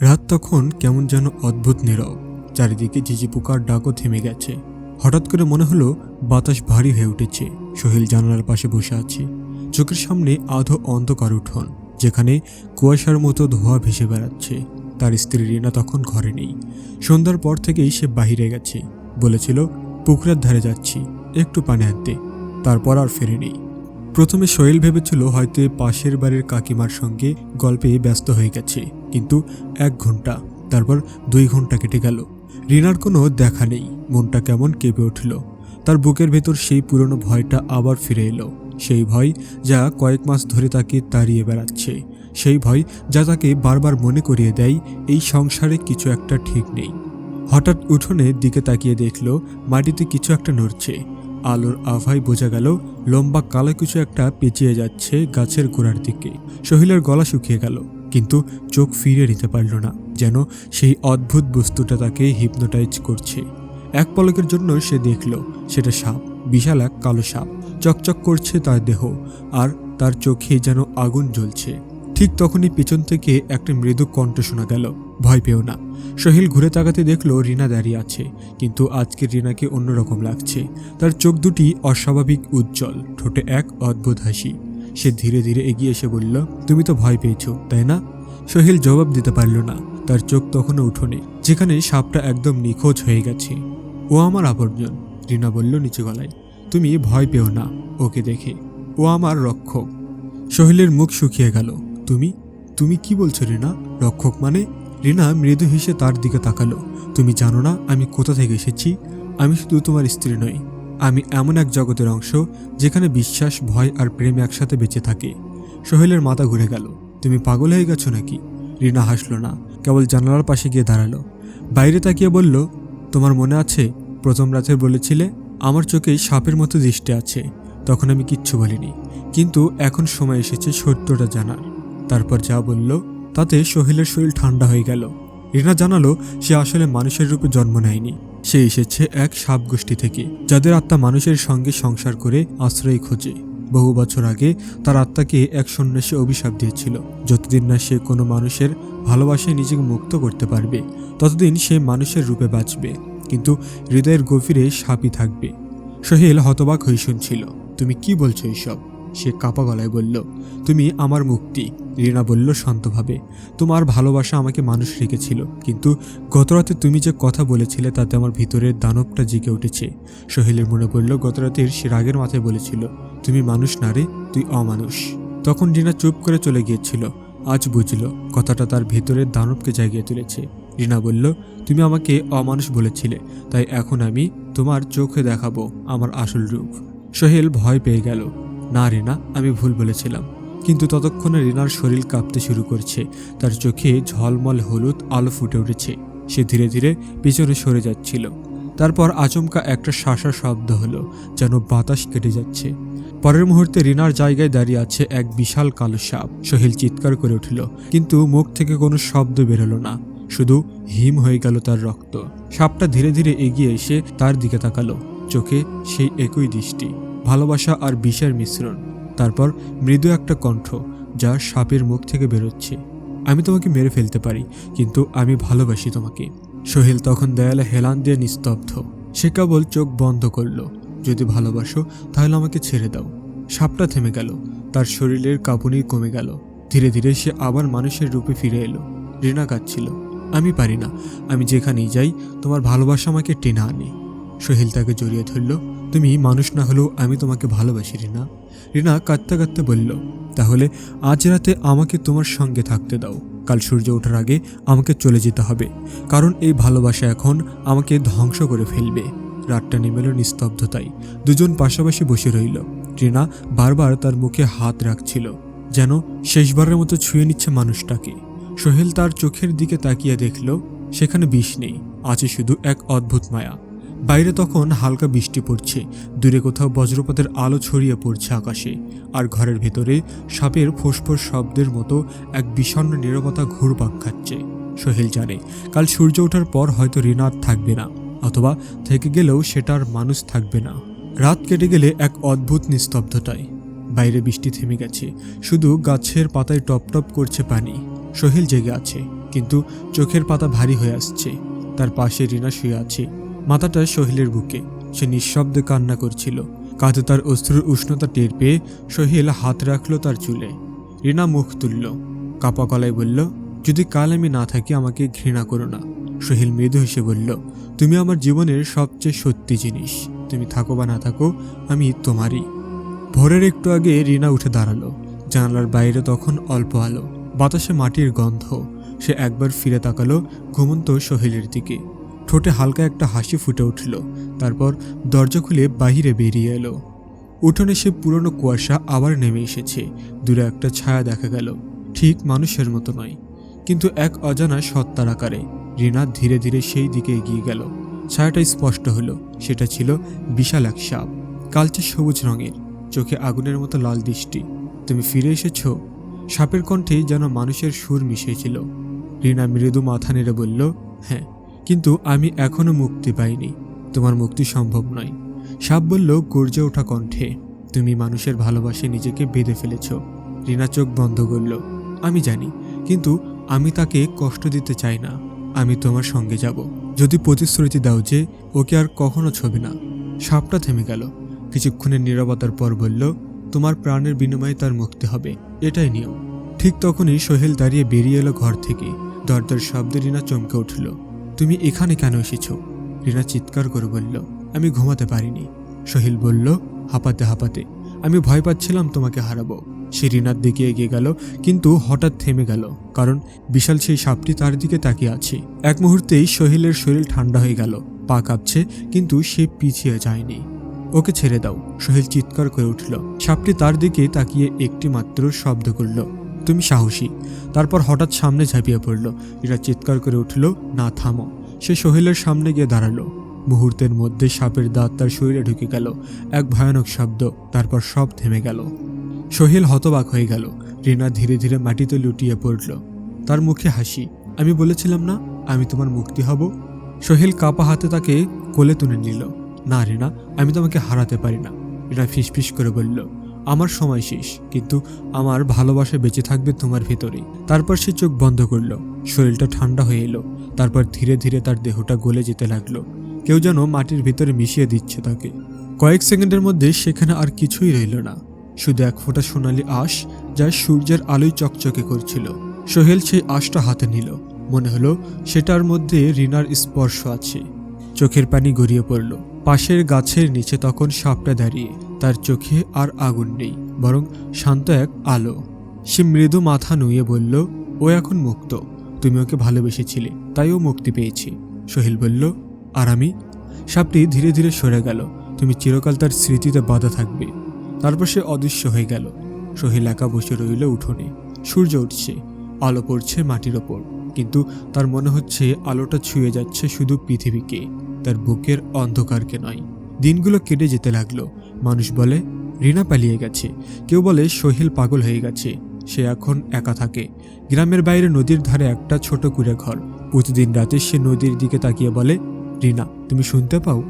রাত তখন কেমন যেন অদ্ভুত নীরব। চারিদিকে ঝিঝি পোকার ডাকও থেমে গেছে। হঠাৎ করে মনে হলো, বাতাস ভারী হয়ে উঠেছে। সোহেল জানালার পাশে বসে আছে। চোখের সামনে আধো অন্ধকার উঠোন, যেখানে কুয়াশার মতো ধোঁয়া ভেসে বেড়াচ্ছে। তার স্ত্রী রিনা তখন ঘরে নেই। সন্ধ্যার পর থেকেই সে বাহিরে গেছে। বলেছিল, পুকুরের ধারে যাচ্ছি, একটু পানি আনতে। তারপর আর ফেরেনি। প্রথমে সোহেল ভেবেছিল হয়তো পাশের বাড়ির কাকিমার সঙ্গে গল্পে ব্যস্ত হয়ে গেছে। কিন্তু এক ঘণ্টা, তারপর দুই ঘণ্টা কেটে গেল। রিনার কোনো দেখা নেই, মনটা কেমন কেঁপে উঠল। তার বুকের ভেতর সেই পুরনো ভয়টা আবার ফিরে এলো। সেই ভয় যা কয়েক মাস ধরে তাকে তাড়িয়ে বেড়াচ্ছে। সেই ভয় যা তাকে বারবার মনে করিয়ে দেয়, এই সংসারে কিছু একটা ঠিক নেই। হঠাৎ উঠোনের দিকে তাকিয়ে দেখল, মাটিতে কিছু একটা নড়ছে। আলোর আভায় বোঝা গেল, লম্বা কালো কিছু একটা পেঁচিয়ে যাচ্ছে গাছের গোড়ার দিকে। সহিলের গলা শুকিয়ে গেল। কিন্তু চোখ ফিরে নিতে পারল না, যেন সেই অদ্ভুত বস্তুটা তাকে হিপনোটাইজ করছে। এক পলকের জন্য সে দেখল, সেটা সাপ, বিশাল এক কালো সাপ। চকচক করছে তার দেহ, আর তার চোখে যেন আগুন জ্বলছে। ঠিক তখনই পিছন থেকে একটা মৃদু কণ্ঠ শোনা গেল, ভয় পেও না। সোহেল ঘুরে তাকাতে দেখল রিনা দাঁড়িয়ে আছে, কিন্তু আজকের রিনাকে অন্যরকম লাগছে। তার চোখ দুটি অস্বাভাবিক উজ্জ্বল, ঠোঁটে এক অদ্ভুত হাসি। সে ধীরে ধীরে এগিয়ে এসে বলল, তুমি তো ভয় পেয়েছ, তাই না? সোহেল জবাব দিতে পারল না। তার চোখ তখনও উঠোনে, যেখানে সাপটা একদম নিখোঁজ হয়ে গেছে। ও আমার আবর্জন, রিনা বলল নিচু গলায়। তুমি ভয় পেও না, ওকে দেখে। ও আমার রক্ষক। সোহেলের মুখ শুকিয়ে গেল। তুমি? তুমি কি বলছো রিনা? রক্ষক মানে? রিনা মৃদু হেসে তার দিকে তাকালো। তুমি জানো না আমি কোথা থেকে এসেছি? আমি শুধু তোমার স্ত্রী নই। আমি এমন এক জগতের অংশ যেখানে বিশ্বাস, ভয় আর প্রেম একসাথে বেঁচে থাকে। সোহেলের মাথা ঘুরে গেল। তুমি পাগল হয়ে গেছো নাকি? রিনা হাসলো না, কেবল জানালার পাশে গিয়ে দাঁড়াল। বাইরে তাকিয়ে বলল, তোমার মনে আছে? প্রথম রাতে বলেছিলে, আমার চোখে সাপের মতো দৃষ্টি আছে। তখন আমি কিচ্ছু বলিনি। কিন্তু এখন সময় এসেছে সত্যটা জানার। তারপর যা বলল, তাতে সোহেলের শরীর ঠান্ডা হয়ে গেল। রিনা জানালো, সে আসলে মানুষের রূপে জন্ম নেয়নি। সে এসেছে এক সাপ গোষ্ঠী থেকে, যাদের আত্মা মানুষের সঙ্গে সংসার করে আশ্রয় খোঁজে। বহু বছর আগে তার আত্মাকে এক সন্ন্যাসী অভিশাপ দিয়েছিল। যতদিন না সে কোনো মানুষের ভালোবাসায় নিজেকে মুক্ত করতে পারবে, ততদিন সে মানুষের রূপে বাঁচবে, কিন্তু হৃদয়ের গভীরে সাপই থাকবে। সোহেল হতবাক হয়ে শুনছিল, তুমি কি বলছো এইসব? সে কাপা গলায় বলল, তুমি আমার মুক্তি। রিনা বলল শান্তভাবে, তোমার ভালোবাসা আমাকে মানুষ রেখেছিল, কিন্তু গতরাতে তুমি যে কথা বলেছিলে তাতে আমার ভিতরের দানবটা জেগে উঠেছে। সোহেলের মনে পড়ল গতরাতের সে রাগের মাথায় বলেছিল, তুমি মানুষ না রে, তুই অমানুষ। তখন রিনা চুপ করে চলে গিয়েছিল, আজ বুঝল কথাটা তার ভেতরের দানবকে জাগিয়ে তুলেছে। রিনা বলল, তুমি আমাকে অমানুষ বলেছিলে, তাই এখন আমি তোমার চোখে দেখাবো আমার আসল রূপ। সোহেল ভয় পেয়ে গেল না, রিনা, আমি ভুল বলেছিলাম। কিন্তু ততক্ষণে রিনার শরীর কাঁপতে শুরু করছে। তার চোখে ঝলমল হলুদ আলো ফুটে উঠেছে। সে ধীরে ধীরে পিছনে সরে যাচ্ছিল। তারপর আচমকা একটা শাঁসা শব্দ হলো, যেন বাতাস কেটে যাচ্ছে। পরের মুহূর্তে রিনার জায়গায় দাঁড়িয়ে আছে এক বিশাল কালো সাপ। সোহেল চিৎকার করে উঠল, কিন্তু মুখ থেকে কোনো শব্দ বেরোলো না। শুধু হিম হয়ে গেল তার রক্ত। সাপটা ধীরে ধীরে এগিয়ে এসে তার দিকে তাকালো। চোখে সেই একই দৃষ্টি। ভালোবাসা আর বিষের মিশ্রণ। তারপর মৃদু একটা কণ্ঠ যা সাপের মুখ থেকে বেরোচ্ছে। আমি তোমাকে মেরে ফেলতে পারি, কিন্তু আমি ভালোবাসি তোমাকে। সোহেল তখন দেয়ালে হেলান দিয়ে নিস্তব্ধ। সে কেবল চোখ বন্ধ করল। যদি ভালোবাসো, তাহলে আমাকে ছেড়ে দাও। সাপটা থেমে গেল। তার শরীরের কাঁপুনি কমে গেল। ধীরে ধীরে সে আবার মানুষের রূপে ফিরে এলো। রিনা কাঁদছিল। আমি পারি না। আমি যেখানেই যাই, তোমার ভালোবাসা আমাকে টেনে আনে। সোহেল তাকে জড়িয়ে ধরল। তুমি মানুষ না হলেও আমি তোমাকে ভালোবাসি, রিনা। রিনা কাঁদতে কাঁদতে বলল, তাহলে আজ রাতে আমাকে তোমার সঙ্গে থাকতে দাও। কাল সূর্য ওঠার আগে আমাকে চলে যেতে হবে। কারণ এই ভালোবাসা এখন আমাকে ধ্বংস করে ফেলবে। রাতটা নেমে এলো নিস্তব্ধতায়। দুজন পাশাপাশি বসে রইল। রিনা বারবার তার মুখে হাত রাখছিল, যেন শেষবারের মতো ছুঁয়ে নিচ্ছে মানুষটাকে। সোহেল তার চোখের দিকে তাকিয়ে দেখল, সেখানে বিষ নেই, আছে শুধু এক অদ্ভুত মায়া। বাইরে তখন হালকা বৃষ্টি পড়ছে। দূরে কোথাও বজ্রপাতের আলো ছড়িয়ে পড়ছে আকাশে। আর ঘরের ভেতরে সাপের ফোসফোস শব্দের মতো এক বিষণ্ণ নীরবতা ঘুরপাক খাচ্ছে। সোহেল জানে, কাল সূর্য ওঠার পর হয়তো রিনাত থাকবে না, অথবা থেকে গেলেও সেটার মানুষ থাকবে না। রাত কেটে গেলে এক অদ্ভুত নিস্তব্ধতায়। বাইরে বৃষ্টি থেমে গেছে, শুধু গাছের পাতায় টপ টপ করছে পানি। সোহেল জেগে আছে, কিন্তু চোখের পাতা ভারী হয়ে আসছে। তার পাশে রিনা শুয়ে আছে। মাথাটা সোহেলের বুকে। সে নিঃশব্দে কান্না করছিল। কাঁধে তার অস্ত্রের উষ্ণতা টের পেয়ে সোহেল হাত রাখল তার চুলে। রিনা মুখ তুলল। কাপা গলায় বলল, যদি কাল আমি না থাকি, আমাকে ঘৃণা করো না। সহিল মৃদু হেসে বলল, তুমি আমার জীবনের সবচেয়ে সত্যি জিনিস। তুমি থাকো বা না থাকো, আমি তোমারই। ভোরের একটু আগে রিনা উঠে দাঁড়াল। জানালার বাইরে তখন অল্প আলো। বাতাসে মাটির গন্ধ। সে একবার ফিরে তাকালো ঘুমন্ত সোহেলের দিকে। ঠোঁটে হালকা একটা হাসি ফুটে উঠল। তারপর দরজা খুলে বাহিরে বেরিয়ে এলো। উঠোনে সে পুরনো কুয়াশা আবার নেমে এসেছে। দূরে একটা ছায়া দেখা গেল। ঠিক মানুষের মতো নয়। কিন্তু এক অজানা সত্তার আকারে রিনা ধীরে ধীরে সেই দিকে এগিয়ে গেল। ছায়াটা স্পষ্ট হলো। সেটা ছিল বিশাল এক সাপ। কালচে সবুজ রঙের। চোখে আগুনের মতো লাল দৃষ্টি। তুমি ফিরে এসেছ? সাপের কণ্ঠে যেন মানুষের সুর মিশেছিল রিনা মৃদু মাথা নেড়ে বলল হ্যাঁ। কিন্তু আমি এখনও মুক্তি পাইনি। তোমার মুক্তি সম্ভব নয়। সাপ বলল গর্জে ওঠা কণ্ঠে, তুমি মানুষের ভালোবাসে নিজেকে বেঁধে ফেলেছ। রিনা চোখ বন্ধ করল, আমি জানি, কিন্তু আমি তাকে কষ্ট দিতে চাই না। আমি তোমার সঙ্গে যাব। যদি প্রতিশ্রুতি দাও যে, ওকে আর কখনো ছবি না। সাপটা থেমে গেল, কিছুক্ষণের নীরবতার পর বলল, তোমার প্রাণের বিনিময়ে তার মুক্তি হবে। এটাই নিয়ম। ঠিক তখনই সোহেল দাঁড়িয়ে বেরিয়ে এলো ঘর থেকে। দরজার শব্দে রিনা চমকে উঠল তুমি এখানে কেন এসেছ? রিনা চিৎকার করে বলল, আমি ঘুমাতে পারিনি। সোহেল বলল, হাঁপাতে হাঁপাতে, আমি ভয় পাচ্ছিলাম তোমাকে হারাবো। সে রিনার দিকে এগিয়ে গেল, কিন্তু হঠাৎ থেমে গেল, কারণ বিশাল সেই সাপটি তার দিকে তাকিয়ে আছে। এক মুহূর্তেই সহিলের শরীর ঠান্ডা হয়ে গেল, পা কাঁপছে, কিন্তু সে পিছিয়ে যায়নি। ওকে ছেড়ে দাও, সোহেল চিৎকার করে উঠল। সাপটি তার দিকে তাকিয়ে একটি মাত্র শব্দ করল তুমি সাহসী। তারপর হঠাৎ সামনে ঝাঁপিয়ে পড়ল। এরা চিৎকার করে উঠল, না, থামো। সে সোহেলের সামনে গিয়ে দাঁড়াল। মুহূর্তের মধ্যে সাপের দাঁত তার শরীরে ঢুকে গেল। এক ভয়ানক শব্দ, তারপর সব থেমে গেল। সোহেল হতবাক হয়ে গেল। রিনা ধীরে ধীরে মাটিতে লুটিয়ে পড়ল। তার মুখে হাসি, আমি বলেছিলাম না, আমি তোমার মুক্তি হব। সোহেল কাপা হাতে তাকে কোলে তুলে নিল। না, রিনা, আমি তোমাকে হারাতে পারি না। রিনা ফিসফিস করে বলল আমার সময় শেষ, কিন্তু আমার ভালোবাসা বেঁচে থাকবে তোমার ভেতরেই। তারপর সে চোখ বন্ধ করল, শরীরটা ঠান্ডা হয়ে এলো, তারপর ধীরে ধীরে তার দেহটা গলে যেতে লাগল। কেউ যেন মাটির ভিতরে মিশিয়ে দিচ্ছে তাকে। কয়েক সেকেন্ডের মধ্যে সেখানে আর কিছুই রইল না। শুধু এক ফোঁটা সোনালি আশ যা সূর্যের আলোয় চকচকে করছিল। সোহেল সেই আশটা হাতে নিল। মনে হলো সেটার মধ্যে রিনার স্পর্শ আছে। চোখের পানি গড়িয়ে পড়ল। পাশের গাছের নিচে তখন সাপটা দাঁড়িয়ে তার চোখে আর আগুন নেই, বরং শান্ত এক আলো। সে মৃদু মাথা নুয়ে বলল, ও এখন মুক্ত। তুমি ওকে ভালোবেসেছিলে, তাই ও মুক্তি পেয়েছে। সোহেল বলল, আর আমি? সাপটি ধীরে ধীরে সরে গেল। তুমি চিরকাল তার স্মৃতিতে বাধা থাকবে। তারপর সে অদৃশ্য হয়ে গেল। সোহেল একা বসে রইল উঠোনে। সূর্য উঠছে, আলো পড়ছে মাটির ওপর। কিন্তু তার মনে হচ্ছে আলোটা ছুঁয়ে যাচ্ছে শুধু পৃথিবীকে, তার বুকের অন্ধকারকে নয়। দিনগুলো কেটে যেতে লাগল। মানুষ বলে, রিনা পালিয়ে গেছে। কেউ বলে, সোহেল পাগল হয়ে গেছে। সে এখন একা থাকে। গ্রামের বাইরে নদীর ধারে একটা ছোট কুড়ে ঘর। প্রতিদিন রাতে সে নদীর দিকে তাকিয়ে বলে, রিনা, তুমি শুনতে পাও?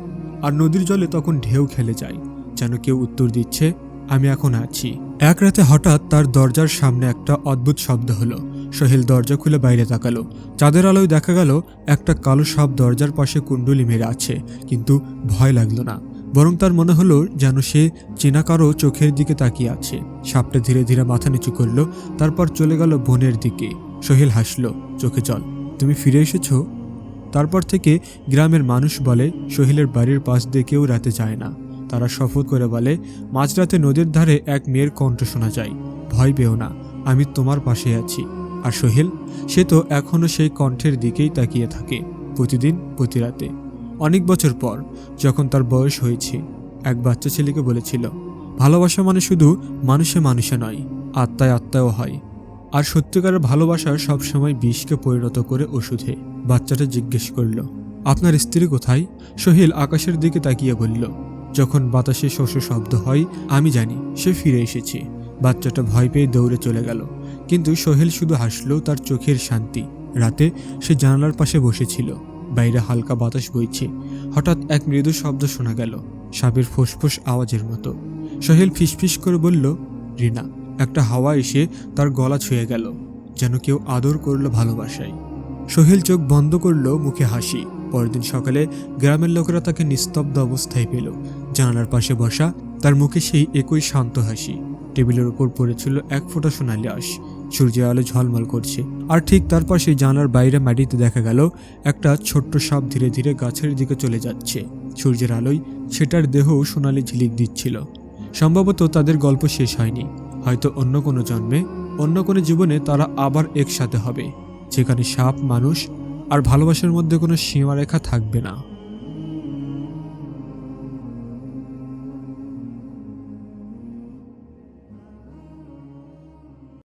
আর নদীর জলে তখন ঢেউ খেলে যায়, যেন কেউ উত্তর দিচ্ছে, আমি এখন আছি। এক রাতে হঠাৎ তার দরজার সামনে একটা অদ্ভুত শব্দ হলো। সোহেল দরজা খুলে বাইরে তাকালো। চাঁদের আলোয় দেখা গেল, একটা কালো সাপ দরজার পাশে কুণ্ডলি মেরে আছে, কিন্তু ভয় লাগল না। বরং তার মনে হলো যেন সে চেনা কারও চোখের দিকে তাকিয়ে আছে। সাপটা ধীরে ধীরে মাথা নিচু করল, তারপর চলে গেল বনের দিকে। সোহেল হাসলো, চোখে জল, তুমি ফিরে এসেছ? তারপর থেকে গ্রামের মানুষ বলে, সোহেলের বাড়ির পাশ দিয়ে কেউ রাতে যায় না। তারা শপথ করে বলে, মাঝরাতে নদীর ধারে এক মেয়ের কণ্ঠ শোনা যায়। ভয় পেও না, আমি তোমার পাশে আছি। আর সোহেল, সে তো এখনও সেই কণ্ঠের দিকেই তাকিয়ে থাকে, প্রতিদিন প্রতি রাতে অনেক বছর পর যখন তার বয়স হয়েছে, এক বাচ্চা ছেলেকে বলেছিল, ভালোবাসা মানে শুধু মানুষে মানুষে নয়, আত্মায় আত্মায়ও হয়। আর সত্যিকারের ভালোবাসা সবসময় বিষকে পরিণত করে ওষুধে। বাচ্চাটা জিজ্ঞেস করল, আপনার স্ত্রী কোথায়? সোহেল আকাশের দিকে তাকিয়ে বলল, যখন বাতাসে শস্য শব্দ হয়, আমি জানি, সে ফিরে এসেছে। বাচ্চাটা ভয় পেয়ে দৌড়ে চলে গেল। কিন্তু সোহেল শুধু হাসলো, তার চোখের শান্তি। রাতে সে জানালার পাশে বসেছিল। বাইরে হালকা বাতাস বইছে। হঠাৎ এক মৃদু শব্দ শোনা গেল সাপের ফোসফোস আওয়াজের মতো। সোহেল ফিসফিস করে বলল, রিনা, একটা হাওয়া এসে তার গলা ছুঁয়ে গেল, যেন কেউ আদর করল ভালোবাসায়। সোহেল চোখ বন্ধ করল, মুখে হাসি। পরদিন সকালে গ্রামের লোকেরা তাকে নিস্তব্ধ অবস্থায় পেল। জানালার পাশে বসা, তার মুখে সেই একই শান্ত হাসি। টেবিলের উপর পড়েছিল এক ফোঁটা সোনালি আঁশ। সূর্যের আলো ঝলমল করছে। আর ঠিক তার পাশে জানালার বাইরে মাটিতে দেখা গেল একটা ছোট্ট সাপ ধীরে ধীরে গাছের দিকে চলে যাচ্ছে। সূর্যের আলোয় সেটার দেহ সোনালি ঝিলিক দিচ্ছিল। সম্ভবত তাদের গল্প শেষ হয়নি। হয়তো অন্য কোনো জন্মে, অন্য কোনো জীবনে তারা আবার একসাথে হবে। যেখানে সাপ, মানুষ আর ভালোবাসার মধ্যে কোনো সীমারেখা থাকবে না।